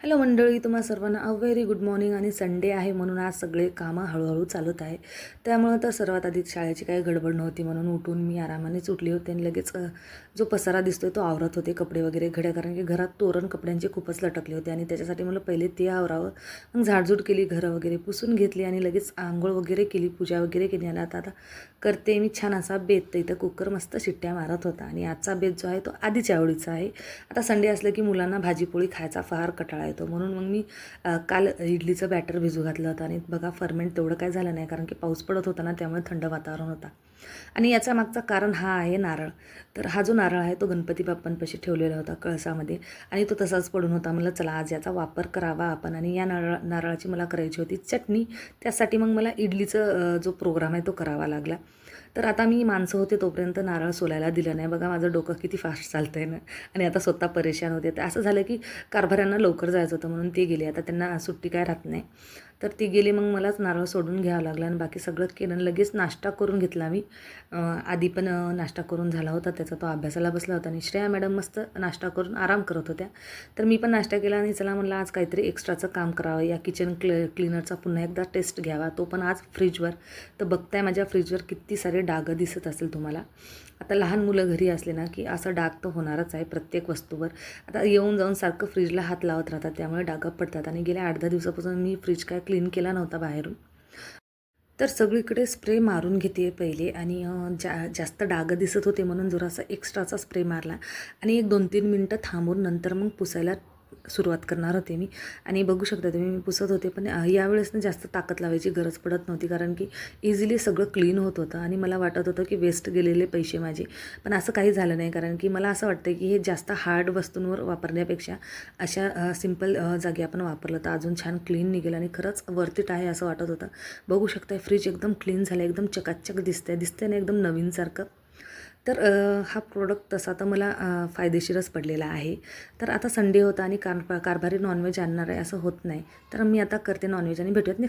Hello मंडळी तुम्हा सर्वांना अ व्हेरी गुड मॉर्निंग आणि संडे आहे म्हणून आज सगळे कामं हळूहळू चालत आहे. त्यामुळं तर सर्वात आधी शाळेची काही गडबड नव्हती म्हणून उठून मी आरामानेच उठली होते आणि लगेच जो पसारा दिसतोय तो आवरत होते कपडे वगैरे घड्या कारण की घरात तोरण कपड्यांचे खूपच लटकले होते आणि त्याच्यासाठी मला पहिले ते आवरावं मग झाडझूड केली घरं वगैरे पुसून घेतली आणि लगेच आंघोळ वगैरे केली पूजा वगैरे केली आणि आता आता करते मी छान असा बेत. तर इथं कुकर मस्त शिट्ट्या मारत होता आणि आजचा बेत जो आहे तो आधीच्या आवडीचा आहे. आता संडे असलं की मुलांना भाजीपोळी खायचा फार कटाळा येतो. म्हणून मग मी काल इडलीचं बॅटर भिजू घातलं होतं आणि बघा फर्मेंट तेवढं काय झालं नाही कारण की पाऊस पडत होता ना त्यामुळे थंड वातावरण होता. आणि याचा मागचा कारण हा आहे नारळ. तर हा जो नारळ आहे तो गणपती बाप्पांपाशी ठेवलेला होता कळसामध्ये आणि तो तसाच पडून होता. मला चला आज याचा वापर करावा आपण आणि या नारळ नारळाची मला करायची होती चटणी. त्यासाठी मग मला इडलीचं जो प्रोग्राम आहे तो करावा लागला. तर आता मी माणसं होते तोपर्यंत नारळ सोलायला दिलं नाही. बघा माझं डोकं किती फास्ट चालतं आहे ना. आणि आता स्वतः परेशान होते. तर असं झालं की कारभाऱ्यांना लवकर जायचं होतं म्हणून ते गेले. आता त्यांना सुट्टी काय राहत नाही. तर ती गेली मग मलाच नारळ सोडून घ्यावं लागला आणि बाकी सगळं केलं आणि लगेच नाश्ता करून घेतला मी. आधी पण नाश्ता करून झाला होता त्याचा तो अभ्यासाला बसला होता आणि श्रेया मॅडम मस्त नाश्ता करून आराम करत होत्या. तर मी पण नाश्ता केला आणि चला म्हणलं आज काहीतरी एक्स्ट्राचं काम करावं. या किचन क्ल क्लिनरचा पुन्हा एकदा टेस्ट घ्यावा. तो पण आज फ्रीजवर. तर बघताय माझ्या फ्रीजवर किती सारे डागं दिसत असेल तुम्हाला. आता लहान मुलं घरी असले ना की असं डाग तर होणारच आहे प्रत्येक वस्तूवर. आता येऊन जाऊन सारखं फ्रीजला हात लावत राहतात त्यामुळे डागं पडतात. आणि गेल्या आठ दहा दिवसापासून मी फ्रीज काय क्लीन केला नव्हता बाहेरून. तर सगळीकडे स्प्रे मारून घेते पहिले आणि जा जास्त डाग दिसत होते म्हणून जरासा एक्स्ट्राचा स्प्रे मारला आणि एक दोन तीन मिनटं थांबून नंतर मग पुसायला सुरुवात करणार होते मी. आणि बघू शकता तुम्ही मी पुसत होते पण यावेळेस ना जास्त ताकद लावायची गरज पडत नव्हती कारण की इझिली सगळं क्लीन होत होतं आणि मला वाटत होतं की वेस्ट गेलेले पैसे माझे. पण असं काही झालं नाही कारण की मला असं वाटतं की हे जास्त हार्ड वस्तूंवर वापरण्यापेक्षा अशा सिंपल जागी आपण वापरलं तर अजून छान क्लीन निघेल आणि खरंच वर्थिट आहे असं वाटत होतं. बघू शकता फ्रीज एकदम क्लीन झालं एकदम चकाचक दिसतंय दिसतंय ना एकदम नवीनसारखं तर हा प्रोडक्ट तसा तर मला फायदेशीरच पडलेला आहे. तर आता संडे होता आणि कार कारभारी नॉनव्हेज आणणार आहे असं होत नाही. तर मी आता करते नॉनव्हेज आणि भेटूयात.